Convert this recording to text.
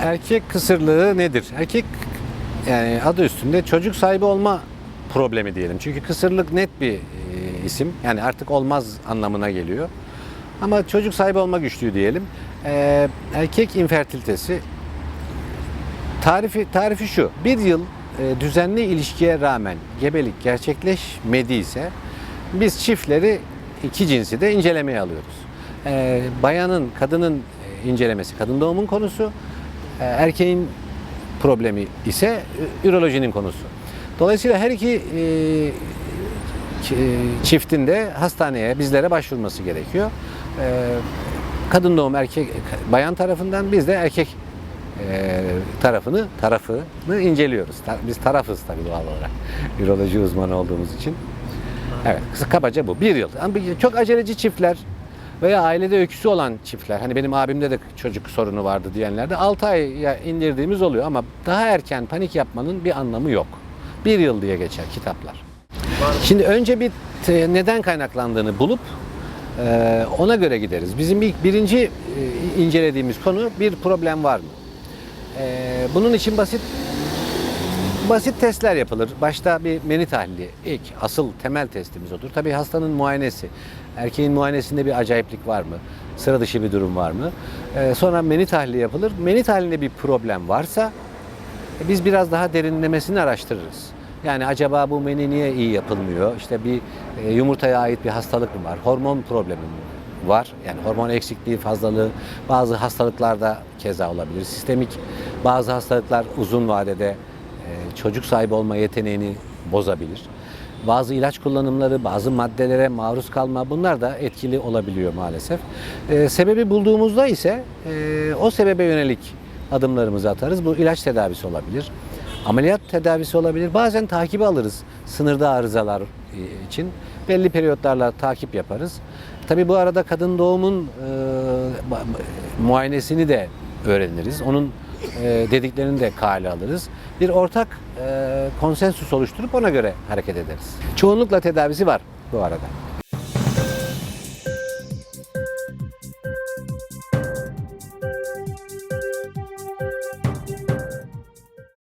Erkek kısırlığı nedir? Erkek yani adı üstünde çocuk sahibi olma problemi diyelim. Çünkü kısırlık net bir e, isim. Yani artık olmaz anlamına geliyor. Ama çocuk sahibi olma güçlüğü diyelim. E, erkek infertilitesi tarifi tarifi şu. Bir yıl e, düzenli ilişkiye rağmen gebelik gerçekleşmediyse biz çiftleri iki cinsi de incelemeye alıyoruz. Bayanın, kadının incelemesi kadın doğumun konusu. E, erkeğin problemi ise e, ürolojinin konusu. Dolayısıyla her iki e, ç- çiftin de hastaneye, bizlere başvurması gerekiyor. E, kadın doğum erkek, bayan tarafından biz de erkek e, tarafını tarafını inceliyoruz. Biz tarafız tabii doğal olarak. Üroloji uzmanı olduğumuz için. Evet, kabaca bu. Bir yıl. Ama çok aceleci çiftler veya ailede öyküsü olan çiftler, hani benim abimde de çocuk sorunu vardı diyenlerde 6 aya indirdiğimiz oluyor ama daha erken panik yapmanın bir anlamı yok. Bir yıl diye geçer kitaplar. Şimdi önce bir te- neden kaynaklandığını bulup e, ona göre gideriz. Bizim ilk birinci e, incelediğimiz konu bir problem var mı? E, bunun için basit basit testler yapılır. Başta bir meni tahlili ilk asıl temel testimiz odur. Tabii hastanın muayenesi. Erkeğin muayenesinde bir acayiplik var mı? Sıra dışı bir durum var mı? E, sonra meni tahlili yapılır. Meni tahlilinde bir problem varsa e, biz biraz daha derinlemesini araştırırız. Yani acaba bu meni niye iyi yapılmıyor? İşte bir e, yumurtaya ait bir hastalık mı var? Hormon problemi mi var? Yani hormon eksikliği, fazlalığı bazı hastalıklarda keza olabilir. Sistemik bazı hastalıklar uzun vadede çocuk sahibi olma yeteneğini bozabilir. Bazı ilaç kullanımları, bazı maddelere maruz kalma bunlar da etkili olabiliyor maalesef. E, sebebi bulduğumuzda ise e, o sebebe yönelik adımlarımızı atarız. Bu ilaç tedavisi olabilir. Ameliyat tedavisi olabilir. Bazen takibi alırız sınırda arızalar e, için. Belli periyotlarla takip yaparız. Tabii bu arada kadın doğumun e, muayenesini de öğreniriz. Onun e, dediklerini de kale alırız. Bir ortak e, konsensus oluşturup ona göre hareket ederiz. Çoğunlukla tedavisi var bu arada.